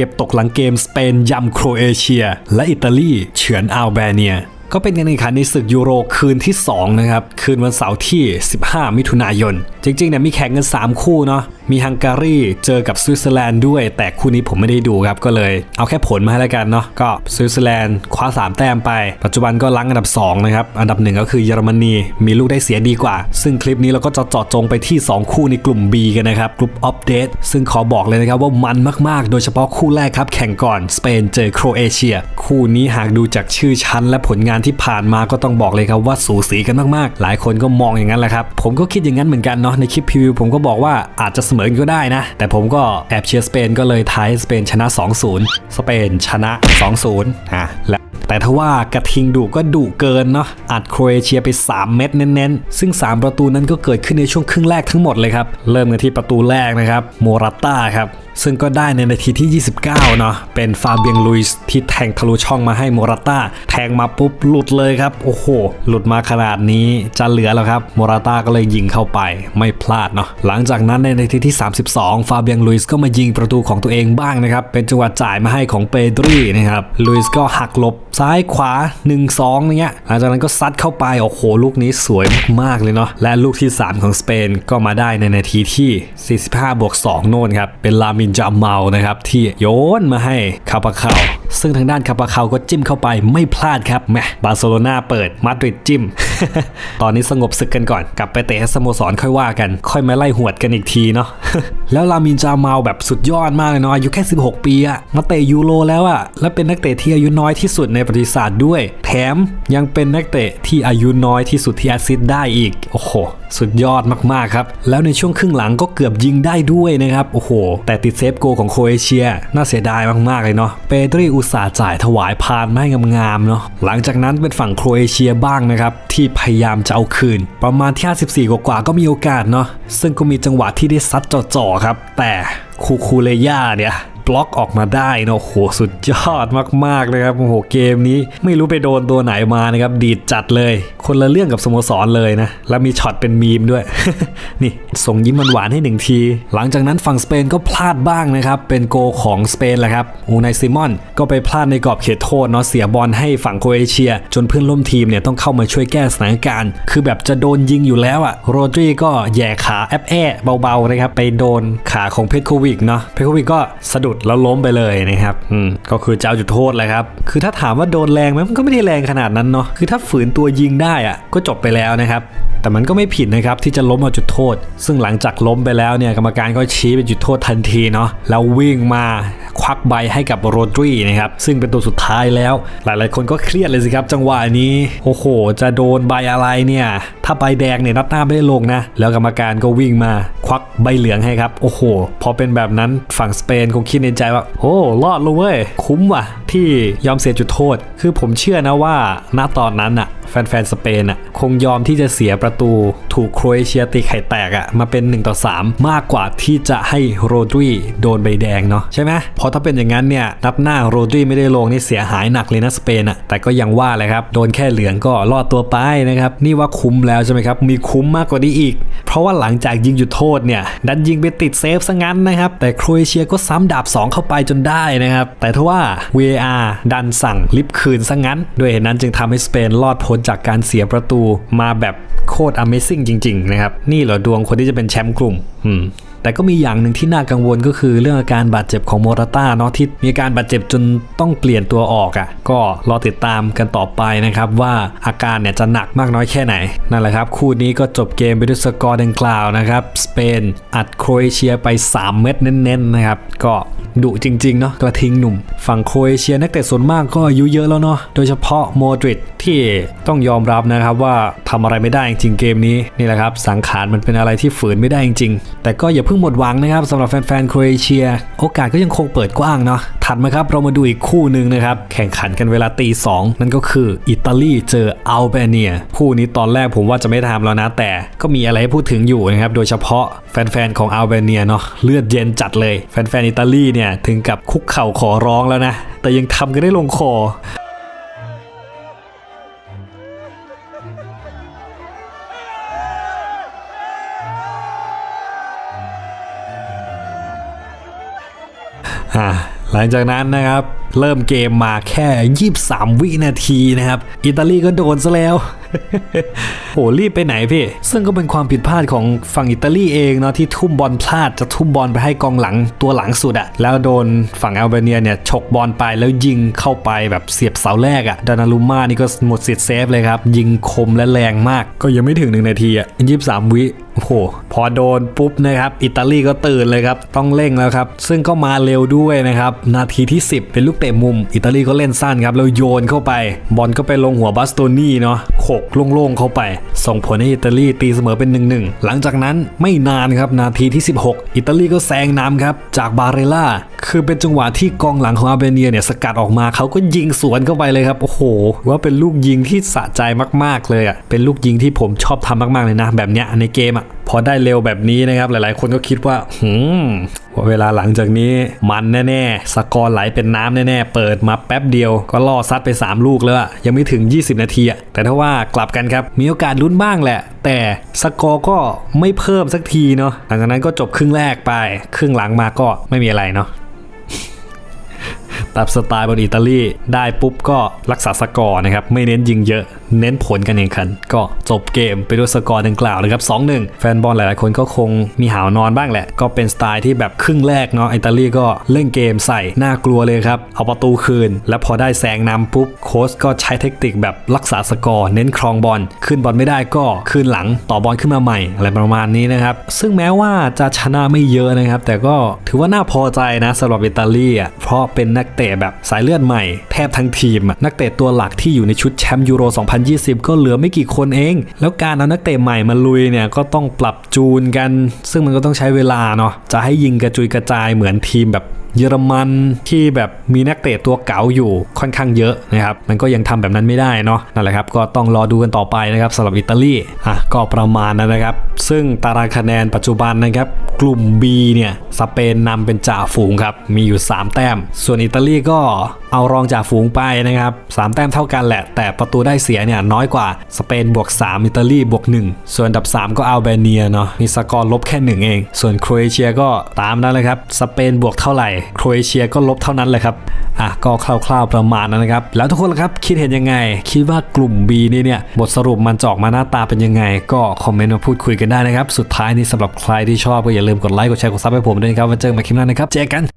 เก็บตกหลังเกมสเปนยำโครเอเชีย และอิตาลีเฉือนอัลเบเนีย ก็เป็นการแข่งขันในศึกยูโรคืนที่ 2 นะครับ คืนวันเสาร์ที่ 15 มิถุนายน จริงๆเนี่ยมีแข่งกัน 3 คู่เนาะมีฮังการีเจอกับสวิตเซอร์แลนด์ด้วย แต่คู่นี้ผมไม่ได้ดูครับ ก็เลยเอาแค่ผลมาให้แล้วกันเนาะก็สวิตเซอร์แลนด์คว้า 3 แต้มไป ปัจจุบันก็ลังอันดับ 2 นะครับ อันดับหนึ่งก็คือเยอรมนีมีลูกได้เสียดีกว่า ซึ่งคลิปนี้เราก็จะเจาะจงไปที่ 2 คู่ในกลุ่ม B กันนะครับกลุ่มอัปเดตซึ่งขอบอกเลยนะครับว่ามันมากๆ โดยเฉพาะคู่แรกครับแข่งก่อนสเปนเจอโครเอเชีย คู่นี้หากดูจากชื่อชั้นและผลงานที่ผ่านมาก็ต้องบอกเลยครับว่าสูสีกันมากๆ หลายคนก็มองอย่างนั้นแหละครับ ผมก็คิดอย่างนั้นเหมือนกันเนาะในคลิปพรีวิวผมก็บอกว่าอาจจะเสมอก็ได้นะ แต่ผมก็แอบเชียร์สเปนก็เลยทายสเปนชนะ 2-0 สเปนชนะ 2-0อะและแต่ถ้าว่ากระทิงดุก็ดุเกินเนาะอัดโครเอเชียไป 3 เม็ดเน้นๆ ซึ่ง 3 ประตูนั้นก็เกิดขึ้นในช่วงครึ่งแรกทั้งหมดเลยครับ เริ่มกันที่ประตูแรกนะครับ โมราต้าครับ ซึ่งก็ได้ในนาทีที่ 29 เนาะเป็นฟาเบียงลุยส์ที่แทงทะลุช่องมาให้โมราต้าแทงมาปุ๊บหลุดเลยครับ โอ้โห หลุดมาขนาดนี้จะเหลือแล้วครับโมราต้าก็เลยยิงเข้าไปไม่พลาดเนาะหลังจากนั้นในนาทีที่ 32 ฟาเบียงลุยส์ก็มายิงประตูของตัวเองบ้างนะครับ เป็นจังหวะจ่ายมาให้ของเปดรีนะครับลุยส์ก็หักหลบซ้ายขวา 1-2อย่างเงี้ยหลังจากนั้นก็ซัดเข้าไปโอ้โหลูกนี้สวยมากๆเลยเนาะและลูกที่ 3 ของสเปนก็มาได้ในนาทีที่ 45บวก2โน่นครับเป็นลามินจาเมานะครับ ที่โยนมาให้คาปาคา ซึ่งทางด้านคาปาคาก็จิ้มเข้าไปไม่พลาดครับแมบาร์เซโลนาเปิดมาดริดจิ้ม ตอนนี้สงบศึกกันก่อน กลับไปเตะสโมสรค่อยว่ากัน ค่อยมาไล่หวดกันอีกทีเนาะแล้วลามินจาเมาแบบสุดยอดมากเลยเนาะอายุแค่ 16 ปีอะมาเตะยูโรแล้วอะและเป็นนักเตะที่อายุน้อยที่สุดในประวัติศาสตร์ด้วย แถมยังเป็นนักเตะที่อายุน้อยที่สุดที่แอสซิสต์ได้อีกโอ้โหสุดยอดมากๆครับ แล้วในช่วงครึ่งหลังก็เกือบยิงได้ด้วยนะครับโอ้โห แต่ติดเซฟโกของโคเอเชีย น่าเสียดายมากๆเลยเนาะเปดรีอุตส่าห์จ่ายถวายพานมาให้งามๆเนาะหลังจากนั้นเป็นฝั่งโครเอเชียบ้างนะครับ ที่พยายามจะเอาคืน ประมาณที่ 54 กว่าๆก็มีโอกาสเนาะซึ่งก็มีจังหวะที่ได้ซัดจ่อๆครับ แต่คูคูเลย่าเนี่ย บล็อกออกมาได้นะโอ้โหสุดยอดมากๆนะครับโอ้โหเกมนี้ไม่รู้ไปโดนตัวไหนมานะครับดีดจัดเลย คนละเรื่องกับสโมสรเลยนะ แล้วมีช็อตเป็นมีมด้วย นี่ส่งยิ้มหวานให้หนึ่งที หลังจากนั้นฝั่งสเปนก็พลาดบ้างนะครับ เป็นโกของสเปนแหละครับอูไนซิมอนก็ไปพลาดในกรอบเขตโทษเนาะเสียบอลให้ฝั่งโครเอเชีย จนเพื่อนร่วมทีมเนี่ยต้องเข้ามาช่วยแก้สถานการณ์ คือแบบจะโดนยิงอยู่แล้วอะโรดรีก็แย่ขาแอบแอะเบาๆนะครับไปโดนขาของเพทโควิกเนาะเพทโควิกก็สะดุดแล้วล้มไปเลยนะครับอืมก็คือจะเอาจุดโทษเลยครับ คือถ้าถามว่าโดนแรงไหมมันก็ไม่ได้แรงขนาดนั้นเนาะคือถ้าฝืนตัวยิงได้อะก็จบไปแล้วนะครับแต่มันก็ไม่ผิดนะครับที่จะล้มเอาจุดโทษ ซึ่งหลังจากล้มไปแล้วเนี่ยกรรมการก็ชี้เป็นจุดโทษทันทีเนาะแล้ววิ่งมาควักใบให้กับโรดรีนะครับซึ่งเป็นตัวสุดท้ายแล้ว หลายๆ คนก็เครียดเลยสิครับ จังหวะนี้โอ้โห จะโดนใบอะไรเนี่ย ถ้าใบแดงเนี่ยนัดหน้าไม่ได้ลงนะ แล้วกรรมการก็วิ่งมาควักใบเหลืองให้ครับโอ้โห พอเป็นแบบนั้นฝั่งสเปนคงคิดในใจว่าโอ้รอดเลยเว้ยคุ้มว่ะ ที่ยอมเสียจุดโทษ คือผมเชื่อนะว่าณตอนนั้นอะแฟนๆ สเปนอะคงยอมที่จะเสียประตูถูกโครเอเชียตีไข่แตกอะมาเป็น1ต่อ3 มากกว่าที่จะให้โรดรีโดนใบแดงเนาะใช่ไหมเพราะถ้าเป็นอย่างนั้นเนี่ยนัดหน้าโรดรีไม่ได้ลงนี่เสียหายหนักเลยนะสเปนอะแต่ก็ยังว่าเลยครับ โดนแค่เหลืองก็รอดตัวไปนะครับนี่ว่าคุ้มแล้วใช่ไหมครับ มีคุ้มมากกว่านี้อีก เพราะว่าหลังจากยิงจุดโทษเนี่ยดันยิงไปติดเซฟซะงั้นนะครับแต่โครเอเชียก็ซ้ำดาบ 2 เข้าไปจนได้นะครับแต่ถ้าว่า VAR ดันสั่งลิฟต์คืนซะงั้น ด้วยเหตุนั้นจึงทำให้สเปนรอดพ้นจากการเสียประตูมาแบบโคตร Amazing จริง ๆ นะครับ นี่เหรอดวงคนที่จะเป็นแชมป์กลุ่ม อืม แต่ก็มีอย่างหนึ่งที่น่ากังวลก็คือเรื่องอาการบาดเจ็บของโมราต้าเนาะที่มีอาการบาดเจ็บจนต้องเปลี่ยนตัวออกอะ่ะ ก็รอติดตามกันต่อไปนะครับว่าอาการเนี่ยจะหนักมากน้อยแค่ไหนนั่นแหละครับ คู่นี้ก็จบเกมไปด้วยสกอร์ดังกล่าวนะครับสเปนอัดโครเอเชียไป 3 เม็ดเน้นๆนะครับก็ดุจริงๆเนาะกระทิงหนุ่ม ฝั่งโครเอเชียนักเตะส่วนมากก็อายุเยอะแล้วเนาะโดยเฉพาะโมดริดที่ต้องยอมรับนะครับว่าทำอะไรไม่ได้จริงเกมนี้นี่แหละครับสังขารมันเป็นอะไรที่ฝืนไม่ได้จริงๆแต่ก็อย่าพิ่งหมดหวังนะครับสำหรับแฟนๆโครเอเชีย โอกาสก็ยังคงเปิดกว้างเนาะถัดมาครับ เรามาดูอีกคู่หนึ่งนะครับ แข่งขันกันเวลาตีสองนั่นก็คืออิตาลีเจออัลเบเนีย คู่นี้ตอนแรกผมว่าจะไม่ทำแล้วนะ แต่ก็มีอะไรให้พูดถึงอยู่นะครับ โดยเฉพาะแฟนๆของอัลเบเนียเนาะเลือดเย็นจัดเลย แฟนๆอิตาลีเนี่ยถึงกับคุกเข่าขอร้องแล้วนะ แต่ยังทำกันได้ลงคอ อ่า หลังจากนั้นนะครับ เริ่มเกมมาแค่ 23 วินาทีนะครับ อิตาลีก็โดนซะแล้วโหรีบไปไหนพี่ ซึ่งก็เป็นความผิดพลาดของฝั่งอิตาลีเองเนาะที่ทุ่มบอลพลาดจะทุ่มบอลไปให้กองหลังตัวหลังสุดอะแล้วโดนฝั่งอัลเบเนียเนี่ยฉกบอลไปแล้วยิงเข้าไปแบบเสียบเสาแรกอะดานารุม่านี่ก็หมดสิทธิ์เซฟเลยครับ ยิงคมและแรงมากก็ยังไม่ถึงหนึ่งนาทีอะ23วิโอ้โหพอโดนปุ๊บนะครับอิตาลีก็ตื่นเลยครับต้องเร่งแล้วครับซึ่งก็มาเร็วด้วยนะครับนาทีที่ 10 เป็นลูกเตะมุม อิตาลีก็เล่นสั้นครับแล้วโยนเข้าไป บอลก็ไปลงหัวบาสโตนี่เนาะโขกโล่งๆเข้าไป ส่งผลให้อิตาลีตีเสมอเป็น 1-1 หลังจากนั้นไม่นานครับนาทีที่ 16 อิตาลีก็แซงนำครับจากบาเรล่า คือเป็นจังหวะที่กองหลังของอาร์เบเนียเนี่ยสกัดออกมาเขาก็ยิงสวนเข้าไปเลยครับ โอ้โห ว่าเป็นลูกยิงที่สะใจมากๆเลยอะเป็นลูกยิงที่ผมชอบทำมากๆเลยนะ แบบเนี้ยในเกมอะพอได้เร็วแบบนี้นะครับ หลายๆ คนก็คิดว่าหืมเวลาหลังจากนี้มันแน่ๆ สกอร์ไหลเป็นน้ำแน่ๆ เปิดมาแป๊บเดียวก็ล่อซัดไป 3 ลูกแล้วอะยังไม่ถึง 20 นาทีอะแต่ถ้าว่ากลับกันครับ มีโอกาสลุ้นบ้างแหละ แต่สกอร์ก็ไม่เพิ่มสักทีเนาะหลังจากนั้นก็จบครึ่งแรกไป ครึ่งหลังมาก็ไม่มีอะไรเนาะ ตามสไตล์บอลอิตาลีได้ปุ๊บก็รักษาสกอร์นะครับไม่เน้นยิงเยอะ เน้นผลกันแข่งขัน ก็จบเกมไปด้วยสกอร์ดังกล่าวนะครับ2-1 แฟนบอลหลายๆ คนก็คงมีหาวนอนบ้างแหละ ก็เป็นสไตล์ที่แบบครึ่งแรกเนาะอิตาลีก็เล่นเกมใส่น่ากลัวเลยครับ เอาประตูคืน แล้วพอได้แซงนำปุ๊บโค้ชก็ใช้เทคนิคแบบรักษาสกอร์เน้นครองบอลขึ้นบอลไม่ได้ก็คืนหลังต่อบอลขึ้นมาใหม่ อะไรประมาณนี้นะครับ ซึ่งแม้ว่าจะชนะไม่เยอะนะครับ แต่ก็ถือว่าน่าพอใจนะสำหรับอิตาลีอะเพราะเป็นนักเตะแบบสายเลือดใหม่แทบทั้งทีมนักเตะตัวหลักที่อยู่ในชุดแชมป์ยูโร2020 ก็เหลือไม่กี่คนเอง แล้วการเอานักเตะใหม่มาลุยเนี่ยก็ต้องปรับจูนกัน ซึ่งมันก็ต้องใช้เวลาเนาะจะให้ยิงกระจุยกระจายเหมือนทีมแบบเยอรมันที่แบบมีนักเตะตัวเก๋าอยู่ค่อนข้างเยอะนะครับ มันก็ยังทำแบบนั้นไม่ได้เนาะนั่นแหละครับ ก็ต้องรอดูกันต่อไปนะครับสำหรับอิตาลีอะก็ประมาณนั้นนะครับ ซึ่งตารางคะแนนปัจจุบันนะครับ กลุ่ม B เนี่ยสเปนนำเป็นจ่าฝูงครับ มีอยู่ 3 แต้ม ส่วนอิตาลีก็เอารองจ่าฝูงไปนะครับสามแต้มเท่ากันแหละ แต่ประตูได้เสียเนี่ยน้อยกว่าสเปนบวก 3 อิตาลีบวก 1 ส่วนดับ 3 ก็อัลเบเนียเนาะมีสกอร์ลบแค่ 1 เอง ส่วนโครเอเชียก็ตามนั้นเลยครับ สเปนบวกเท่าไหร่โครเอเชียก็ลบเท่านั้นเลยครับ อะก็คร่าวๆประมาณนั้นนะครับ แล้วทุกคนละครับคิดเห็นยังไง คิดว่ากลุ่ม B นี่เนี่ยบทสรุปมันจอกมาหน้าตาเป็นยังไง ก็คอมเมนต์มาพูดคุยกันได้นะครับ สุดท้ายนี้สำหรับใครที่ชอบก็อย่าลืมกดไลค์กดแชร์กดซับให้ผมด้วยนะครับไว้เจอกันใหม่คลิปหน้านะครับเจอกัน